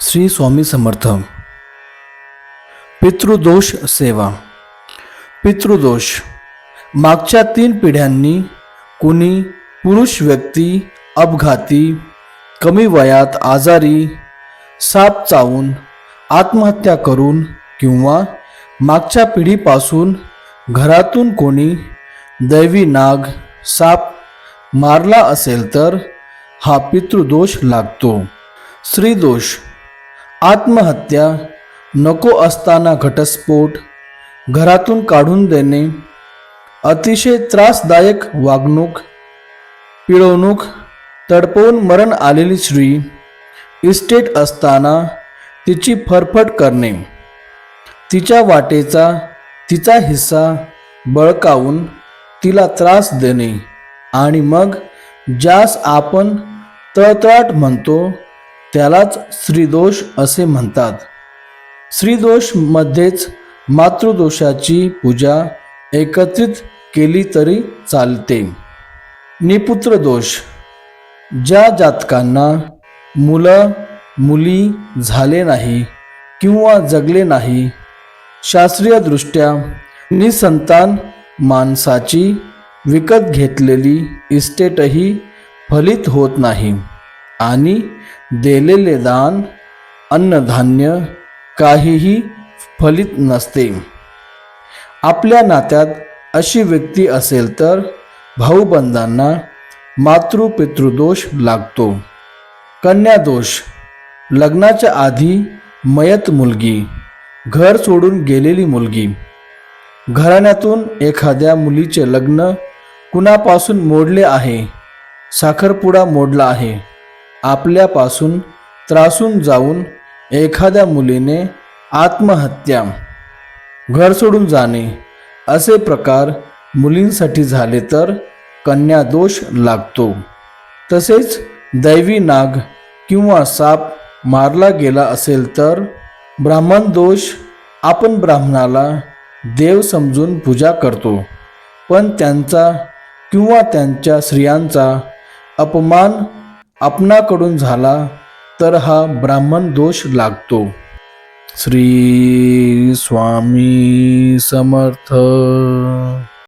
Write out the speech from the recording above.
श्री स्वामी समर्थ. पितृदोष सेवा. पितृदोष. मागच्या तीन पिढ्यांनी कुणी पुरुष व्यक्ती अपघाती कमी वयात आजारी साप चावून आत्महत्या करून किंवा मागच्या पिढीपासून घरातून कोणी दैवी नाग साप मारला असेल तर हा पितृदोष लागतो. स्त्रीदोष. आत्महत्या नको असताना घटस्फोट घरातून काढून देणे अतिशय त्रासदायक वागणूक पिळवणूक तडपवून मरण आलेली स्त्री इस्टेट असताना तिची फरफट करणे तिच्या वाटेचा तिचा हिस्सा बळकावून तिला त्रास देणे आणि मग ज्यास आपण तळतळाट म्हणतो त्यालाच स्त्रीदोष असे म्हणतात. स्त्रीदोषमध्येच मातृदोषाची पूजा एकत्रित केली तरी चालते. निपुत्र दोष ज्या जातकांना मुलं मुली झाले नाही किंवा जगले नाही शास्त्रीयदृष्ट्या निसंतान माणसाची विकत घेतलेली इस्टेटही फलित होत नाही. आणि दिलेले दान अन्नधान्य काहीही फलित नसते. आपल्या नात्यात अशी व्यक्ती असेल तर भाऊबंधांना मातृपितृदोष लागतो. कन्यादोष लग्नाच्या आधी मयत मुलगी घर सोडून गेलेली मुलगी घराण्यातून एखाद्या मुलीचे लग्न कुणापासून मोडले आहे साखरपुडा मोडला आहे आपल्यापासून त्रासून जाऊन एखाद्या मुलीने आत्महत्या घर सोडून जाणे असे प्रकार मुलींसाठी झाले तर कन्या दोष लागतो. तसेच दैवी नाग किंवा साप मारला गेला असेल तर ब्राह्मण दोष आपण ब्राह्मणाला देव समजून पूजा करतो. पण त्यांचा किंवा त्यांच्या स्त्रियांचा अपमान आपणाकडून झाला तर हा ब्राह्मण दोष लागतो. श्री स्वामी समर्थ.